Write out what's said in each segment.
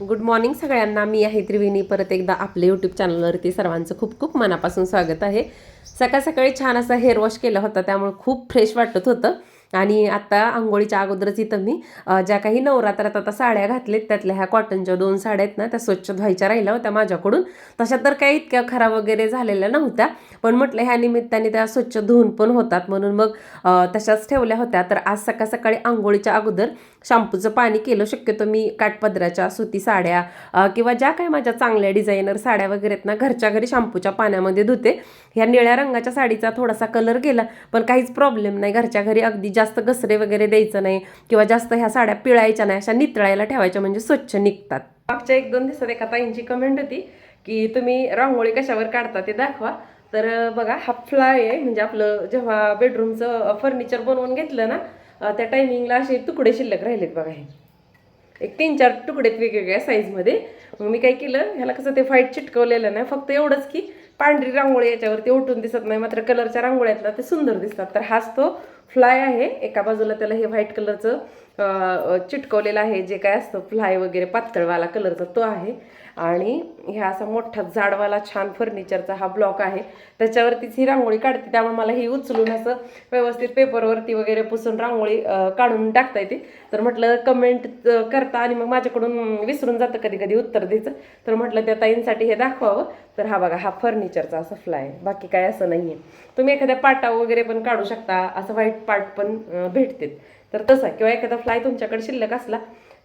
Good morning सगळ्यांना. मी आहे त्रिवेणी. परत एकदा आपल्या यूट्यूब चॅनलवरती सर्वांचं खूप खूप मनापासून स्वागत आहे. सकाळ सकाळी छान असा हेअर वॉश केला होता त्यामुळे खूप फ्रेश वाटत होतं. आणि आता आंघोळीच्या अगोदरच इथं मी ज्या काही नवरात्रात आता साड्या घातलेत त्यातल्या ह्या कॉटनच्या दोन साड्या आहेत ना त्या स्वच्छ धुवायच्या राहिल्या होत्या माझ्याकडून. तशा तर काही इतक्या खराब वगैरे झालेल्या नव्हत्या पण म्हटलं ह्या निमित्ताने त्या स्वच्छ धुवून पण होतात म्हणून मग तशाच ठेवल्या होत्या. तर आज सकाळ सकाळी आंघोळीच्या अगोदर शॅम्पूचं पाणी केलं. शक्यतो मी काठपदराच्या सुती साड्या किंवा ज्या काही माझ्या चांगल्या डिझायनर साड्या वगैरे आहेत ना घरच्या घरी शॅम्पूच्या पाण्यामध्ये धुते. ह्या निळ्या रंगाच्या साडीचा थोडासा कलर गेला पण काहीच प्रॉब्लेम नाही. घरच्या घरी अगदी जास्त घसरे वगैरे द्यायचं नाही किंवा जास्त ह्या साड्या पिळायच्या नाही अशा नितळायला ठेवायच्या म्हणजे स्वच्छ निघतात. मागच्या एक दोन दिवसात एका ताईंची कमेंट होती की तुम्ही रांगोळी कशावर काढता ते दाखवा. तर बघा हा फ्लाय आहे म्हणजे आपलं जेव्हा बेडरूमचं फर्निचर बनवून घेतलं ना त्या टायमिंगला असे तुकडे शिल्लक राहिलेत बघा हे. एक तीन चार तुकडे वेगवेगळ्या साईजमध्ये मग मी काय केलं ह्याला कसं ते फाईट चिटकवलेलं नाही फक्त एवढंच की पांढरी रांगोळी याच्यावरती उठून दिसत नाही मात्र कलरच्या रांगोळ्यातला ते सुंदर दिसतात. तर हाच तो फ्लाय आहे. एका बाजूला त्याला हे व्हाईट कलरचं चिटकवलेलं आहे जे काय असतं फ्लाय वगैरे पातळवाला कलरचा तो आहे. आणि ह्या असा मोठा जाडवाला छान फर्निचरचा हा ब्लॉक आहे. त्याच्यावरतीच ही रांगोळी काढते. त्यामुळे मला ही उचलून असं व्यवस्थित पेपरवरती वगैरे पुसून रांगोळी काढून टाकता येते. तर म्हटलं कमेंट करता आणि मग माझ्याकडून विसरून जातं कधी कधी उत्तर द्यायचं. तर म्हटलं त्या ताईंसाठी हे दाखवावं. तर हा बघा हा फर्निचर फर्निचरचा असा फ्लाय बाकी काय असं नाही आहे तुम्ही एखाद्या पाटा वगैरे पण काढू शकता. असं व्हाईट पार्ट पण अं, भेटते तर तसा किंवा एखादा फ्लाय तुमच्याकडे शिल्लक असला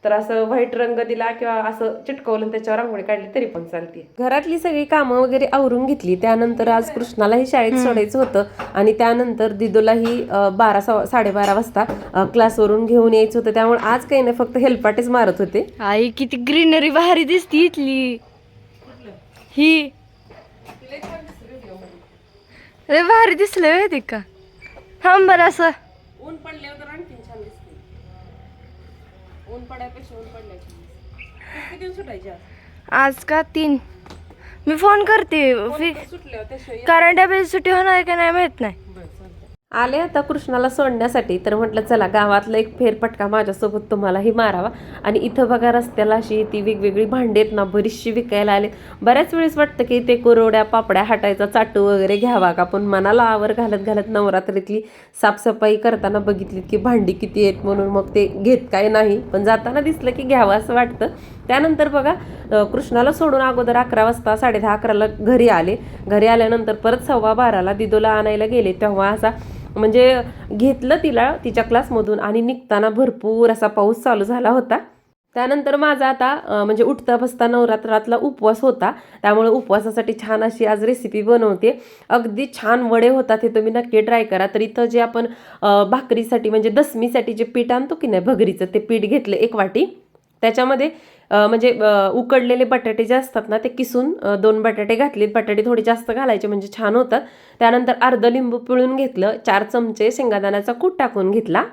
तर असं व्हाईट रंग दिला किंवा असं चिटकवलं त्याच्यावर रांगोळी काढली तरी पण चालते घरातली सगळी कामं वगैरे आवरून घेतली त्यानंतर आज कृष्णालाही शाळेत सोडायचं होतं आणि त्यानंतर दिदोलाही बारा सव्वा साडेबारा वाजता क्लासवरून घेऊन यायचं होतं. त्यामुळे आज काही नाही फक्त हेलपाटेच मारत होते. आई किती ग्रीनरी भारी दिसती इथली. ही अरे भारी दिसलं माहिती का? थांब बरं असं. ऊन पडल्यावर तर आणखी छान दिसते. ऊन पडायपेक्षा ऊन पडल्याची किती दिवस सुटायच्या आज? का? तीन. मी फोन करते. सुटल्यावर त्याशिवाय कारण सुट्टी होणार का नाही माहीत नाही. आले आता कृष्णाला सोडण्यासाठी. तर म्हटलं चला गावातला एक फेरपटका माझ्यासोबत तुम्हालाही मारावा. आणि इथं बघा रस्त्याला अशी ती वेगवेगळी भांडी आहेत ना बरीचशी विकायला आले. बऱ्याच वेळेस वाटतं की ते कुरवड्या पापड्या हटायचा चाटू वगैरे घ्यावा का? पण मनाला आवर घालत घालत नवरात्रीतली साफसफाई करताना बघितलीत की भांडी किती आहेत म्हणून मग ते घेत काय नाही. पण जाताना दिसलं की घ्यावं असं वाटतं. त्यानंतर बघा कृष्णाला सोडून अगोदर अकरा वाजता साडे दहा अकराला घरी आले. घरी आल्यानंतर परत सव्वा बाराला दिदोला आणायला गेले. तेव्हा असा म्हणजे घेतलं तिला तिच्या क्लासमधून आणि निघताना भरपूर असा पाऊस चालू झाला होता. त्यानंतर माझा आता म्हणजे उठता बसता नवरात्रातला उपवास होता. त्यामुळे उपवासासाठी छान अशी आज रेसिपी बनवते. अगदी छान वडे होतात हे तुम्ही नक्की ट्राय करा. तर इथं जे आपण भाकरीसाठी म्हणजे दसमीसाठी जे पीठ आणतो की नाही भगरीचं ते पीठ घेतलं एक वाटी. त्याच्यामध्ये म्हणजे उकडलेले बटाटे जे असतात ना ते किसून दोन बटाटे घातलेत. बटाटे थोडे जास्त घालायचे म्हणजे छान होतात त्यानंतर अर्धं लिंबू पिळून घेतलं चार चमचे शेंगादाण्याचा कूट टाकून घेतला.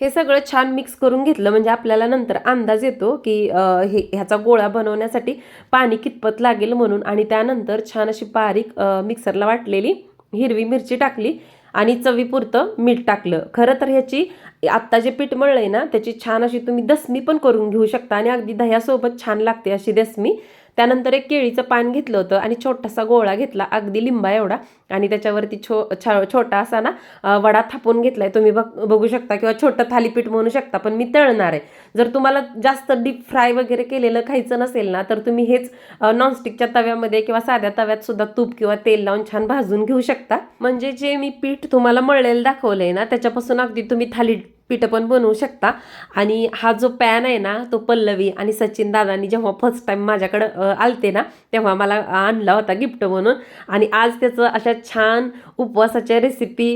हे सगळं छान मिक्स करून घेतलं म्हणजे आपल्याला नंतर अंदाज येतो की हे ह्याचा गोळा बनवण्यासाठी पाणी कितपत लागेल म्हणून आणि त्यानंतर छान अशी बारीक मिक्सरला वाटलेली हिरवी मिरची टाकली. आणि चवीपुरतं मीठ टाकलं. खरं तर ह्याची आत्ता जे पीठ मळलं आहे ना त्याची छान अशी तुम्ही दसमी पण करून घेऊ शकता आणि अगदी दह्यासोबत छान लागते अशी दसमी. त्यानंतर एक केळीचं पान घेतलं होतं आणि छोटासा गोळा घेतला अगदी लिंबा एवढा. आणि त्याच्यावरती छो छा छोटा असा ना वडा थापून घेतलाय. तुम्ही बघ बघू शकता किंवा छोटं थालीपीठ म्हणू शकता पण मी तळणार आहे. जर तुम्हाला जास्त डीप फ्राय वगैरे केलेलं खायचं नसेल ना तर तुम्ही हेच नॉनस्टिकच्या तव्यामध्ये किंवा साध्या तव्यात सुद्धा तूप किंवा तेल लावून छान भाजून घेऊ शकता. म्हणजे जे मी पीठ तुम्हाला मळलेलं दाखवलंय ना त्याच्यापासून अगदी तुम्ही थाली पिठं पण बनवू शकता. आणि हा जो पॅन आहे ना तो पल्लवी आणि सचिन दादांनी जेव्हा फर्स्ट टाइम माझ्याकडं आलते ना तेव्हा मला आणला होता गिफ्ट म्हणून. आणि आज त्याचं अशा छान उपवासाच्या रेसिपी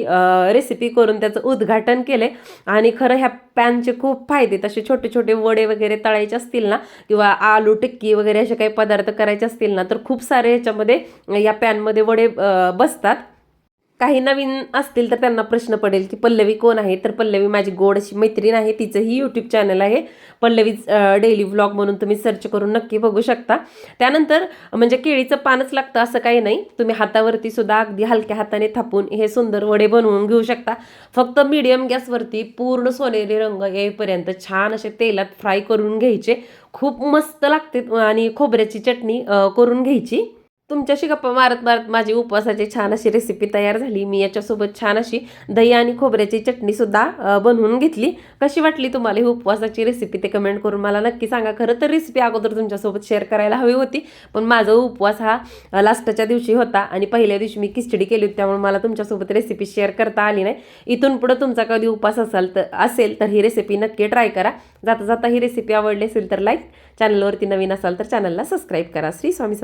रेसिपी करून त्याचं उद्घाटन केले आणि खरं ह्या पॅनचे खूप फायदे तसे छोटे छोटे वडे वगैरे तळायचे असतील ना किंवा आलू टिक्की वगैरे असे काही पदार्थ करायचे असतील ना तर खूप सारे ह्याच्यामध्ये या पॅनमध्ये वडे बसतात. काही नवीन असतील तर त्यांना प्रश्न पडेल की पल्लवी कोण आहे? तर पल्लवी माझी गोड अशी मैत्रीण आहे. तिचंही यूट्यूब चॅनल आहे. पल्लवी डेली व्लॉग म्हणून तुम्ही सर्च करून नक्की बघू शकता. त्यानंतर म्हणजे केळीचं पानच लागतं असं काही नाही. तुम्ही हातावरती सुद्धा अगदी हलक्या हाताने थापून हे सुंदर वडे बनवून घेऊ शकता. फक्त मीडियम गॅसवरती पूर्ण सोनेरी रंग येईपर्यंत छान असे तेलात फ्राय करून घ्यायचे. खूप मस्त लागते आणि खोबऱ्याची चटणी करून घ्यायची. तुमच्याशी गप्पा मारत मारत माझी उपवासाची छान अशी रेसिपी तयार झाली. मी याच्यासोबत छान अशी दही आणि खोबऱ्याची चटणीसुद्धा बनवून घेतली. कशी वाटली तुम्हाला ही उपवासाची रेसिपी ते कमेंट करून मला नक्की सांगा. खरं तर रेसिपी अगोदर तुमच्यासोबत शेअर करायला हवी होती पण माझा उपवास हा लास्टच्या दिवशी होता आणि पहिल्या दिवशी मी खिचडी केली होती त्यामुळे मला तुमच्यासोबत रेसिपी शेअर करता आली नाही. इथून पुढं तुमचा कधी उपवास असाल तर असेल तर ही रेसिपी नक्की ट्राय करा. जाता जाता ही रेसिपी आवडली असेल तर लाईक चॅनलवरती नवीन असाल तर चॅनलला सबस्क्राईब करा. श्री स्वामी